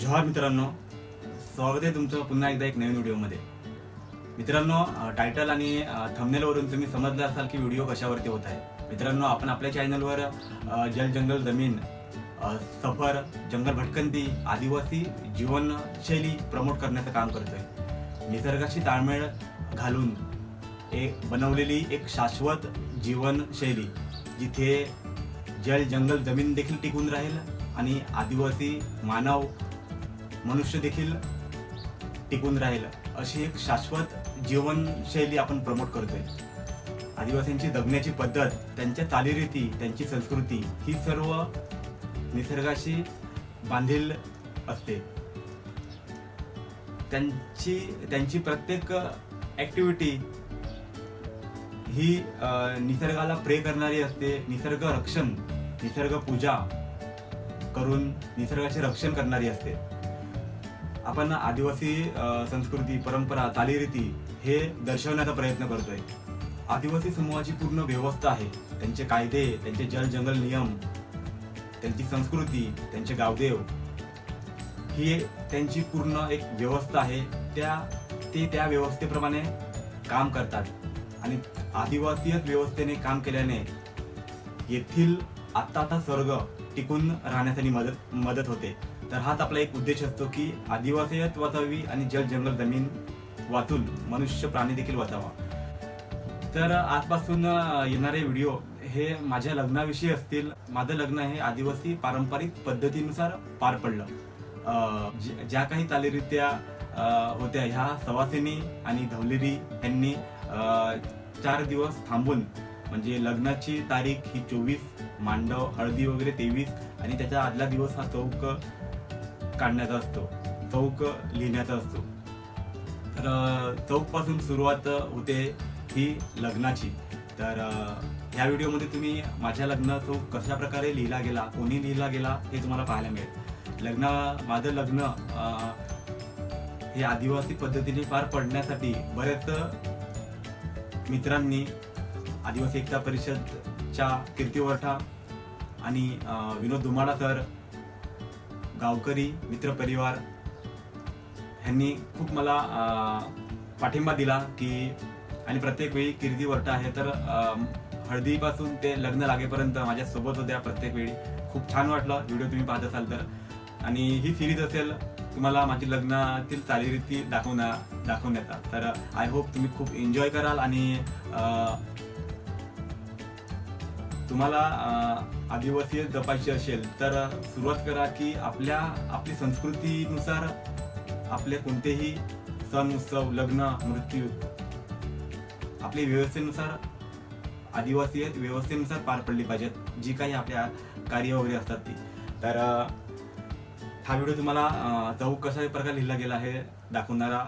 जोहार मित्रांनो स्वागत आहे तुमचं पुन्हा एकदा एक नवीन व्हिडिओमध्ये. मित्रांनो टायटल आणि थंबनेलवरून तुम्ही समजलं असाल की व्हिडिओ कशावरती होत आहे. मित्रांनो आपण आपल्या चॅनलवर जल जंगल जमीन सफर जंगल भटकंती आदिवासी जीवनशैली प्रमोट करण्याचं काम करतोय. निसर्गाशी ताळमेळ घालून एक बनवलेली एक शाश्वत जीवनशैली जिथे जल जंगल जमीन देखील टिकून राहील आणि आदिवासी मानव मनुष्य देखील टिकून राहील अशी एक शाश्वत जीवनशैली आपण प्रमोट करतोय. आदिवासींची जगण्याची पद्धत त्यांच्या चालीरीती त्यांची संस्कृती ही सर्व निसर्गाशी बांधील असते. त्यांची त्यांची प्रत्येक ऍक्टिव्हिटी ही निसर्गाला प्रे करणारी असते. निसर्ग रक्षण निसर्ग पूजा करून निसर्गाचे रक्षण करणारी असते. आपण आदिवासी संस्कृती परंपरा चालीरीती हे दर्शवण्याचा प्रयत्न करतोय. आदिवासी समूहाची पूर्ण व्यवस्था आहे. त्यांचे कायदे त्यांचे जल जंगल नियम त्यांची संस्कृती त्यांचे गावदेव ही त्यांची पूर्ण एक व्यवस्था आहे. त्या ते त्या व्यवस्थेप्रमाणे काम करतात. आणि आदिवासीच व्यवस्थेने काम केल्याने येथील आत्ताचा स्वर्ग टिकून राहण्यासाठी मदत मदत होते. तर हाच आपला एक उद्देश असतो की आदिवासीयत वाचावी आणि जल जंगल जमीन वाचून मनुष्य प्राणी देखील वाचावा. तर आजपासून येणारे व्हिडिओ हे माझ्या लग्नाविषयी असतील. माझं लग्न हे आदिवासी पारंपरिक पद्धतीनुसार पार पडलं. ज्या काही चालीरीत्या होत्या ह्या सवासिनी आणि धवलेरी यांनी चार दिवस थांबून म्हणजे लग्नाची तारीख ही चोवीस मांडव हळदी वगैरे तेवीस आणि त्याच्या आदला दिवस हा चौक काढण्याचा असतो. चौक लिहिण्याचा असतो. तर चौकपासून सुरुवात होते ही लग्नाची. तर ह्या व्हिडिओमध्ये तुम्ही माझ्या लग्न चौक कशा प्रकारे लिहिला गेला कोणी लिहिला गेला हे तुम्हाला पाहायला मिळेल. लग्न माझं लग्न हे आदिवासी पद्धतीने पार पडण्यासाठी बरेच मित्रांनी आदिवासी एकता परिषदच्या कीर्तिवरठा आणि विनोद धुमाडा सर गावकरी मित्रपरिवार ह्यांनी खूप मला पाठिंबा दिला की आणि प्रत्येक वेळी कीर्ती वरटा आहे तर हळदीपासून ते लग्न लागेपर्यंत माझ्यासोबत होत्या प्रत्येक वेळी. खूप छान वाटलं व्हिडिओ तुम्ही पाहत असाल तर. आणि ही सिरीज असेल तुम्हाला माझी लग्नातील चालीरीती दाखवण्या दाखवण्याचा. तर आय होप तुम्ही खूप एन्जॉय कराल आणि तुम्हाला आदिवासी जपायची असेल तर सुरुवात करा की आपल्या आपली संस्कृतीनुसार आपले कोणतेही सण उत्सव लग्न मृत्यू आपली व्यवस्थेनुसार आदिवासी आहेत व्यवस्थेनुसार पार पडली पाहिजेत जी काही आपल्या कार्य वगैरे असतात ती. तर हा व्हिडिओ तुम्हाला चौक कशा प्रकारे लिहिला गेला आहे दाखवणारा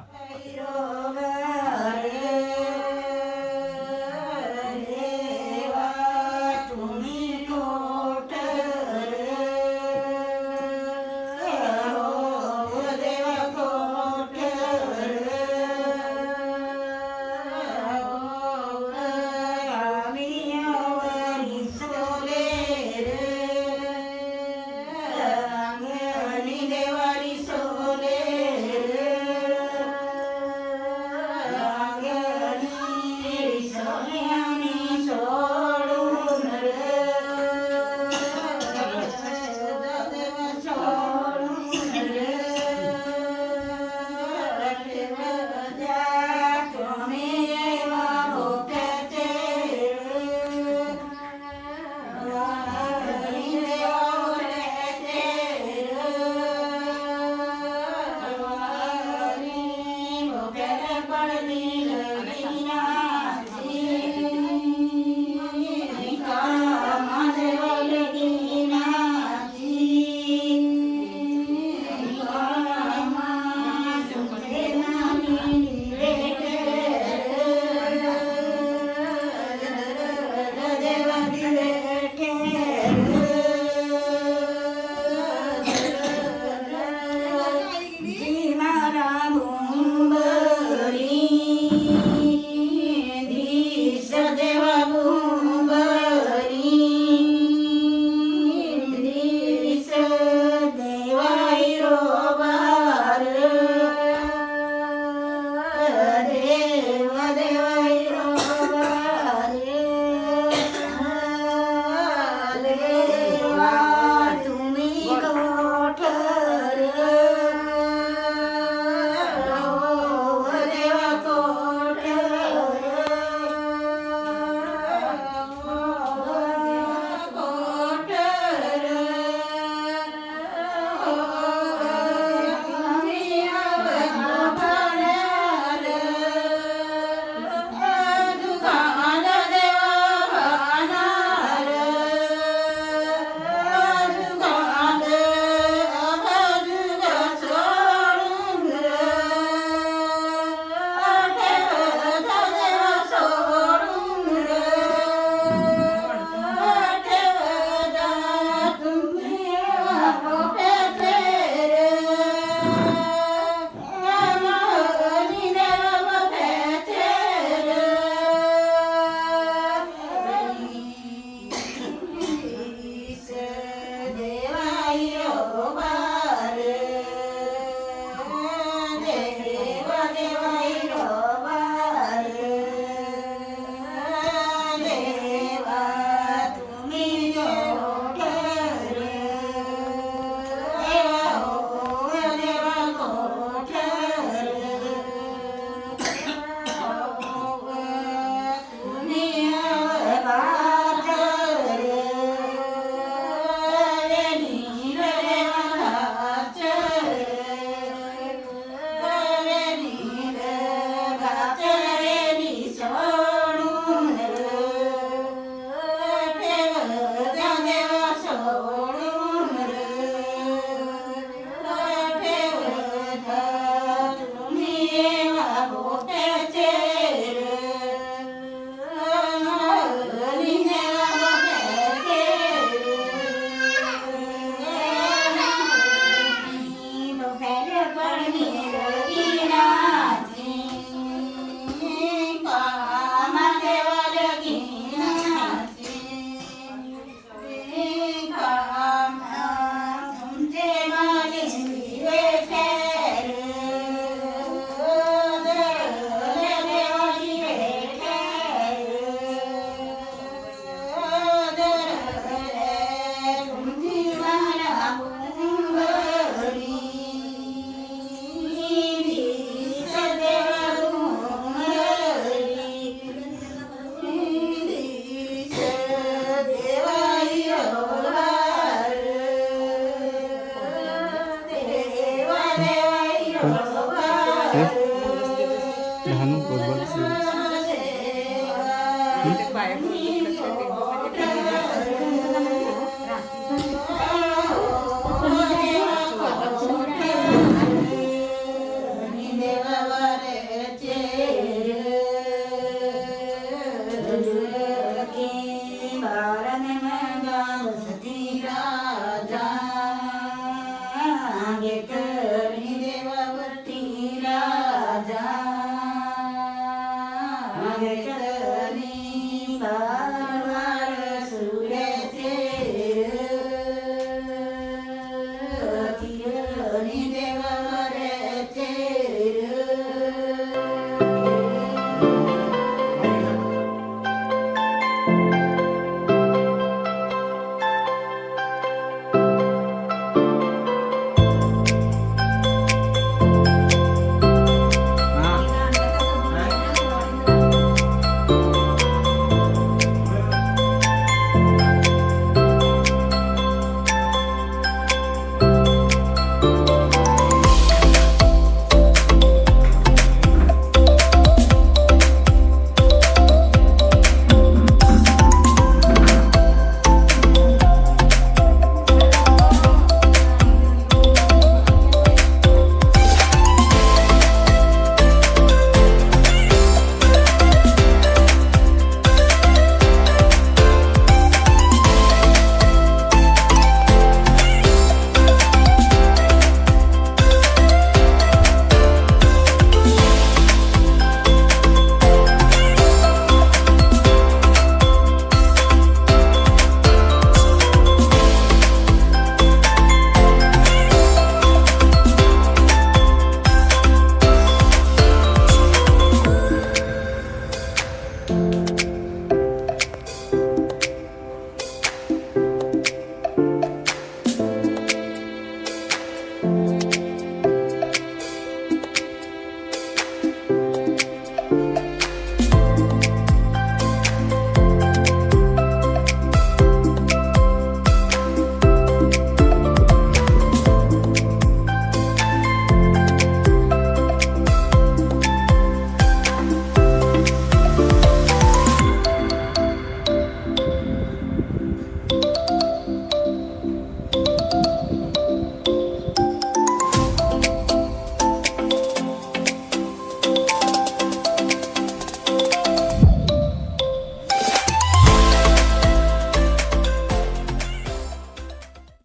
Amerika'da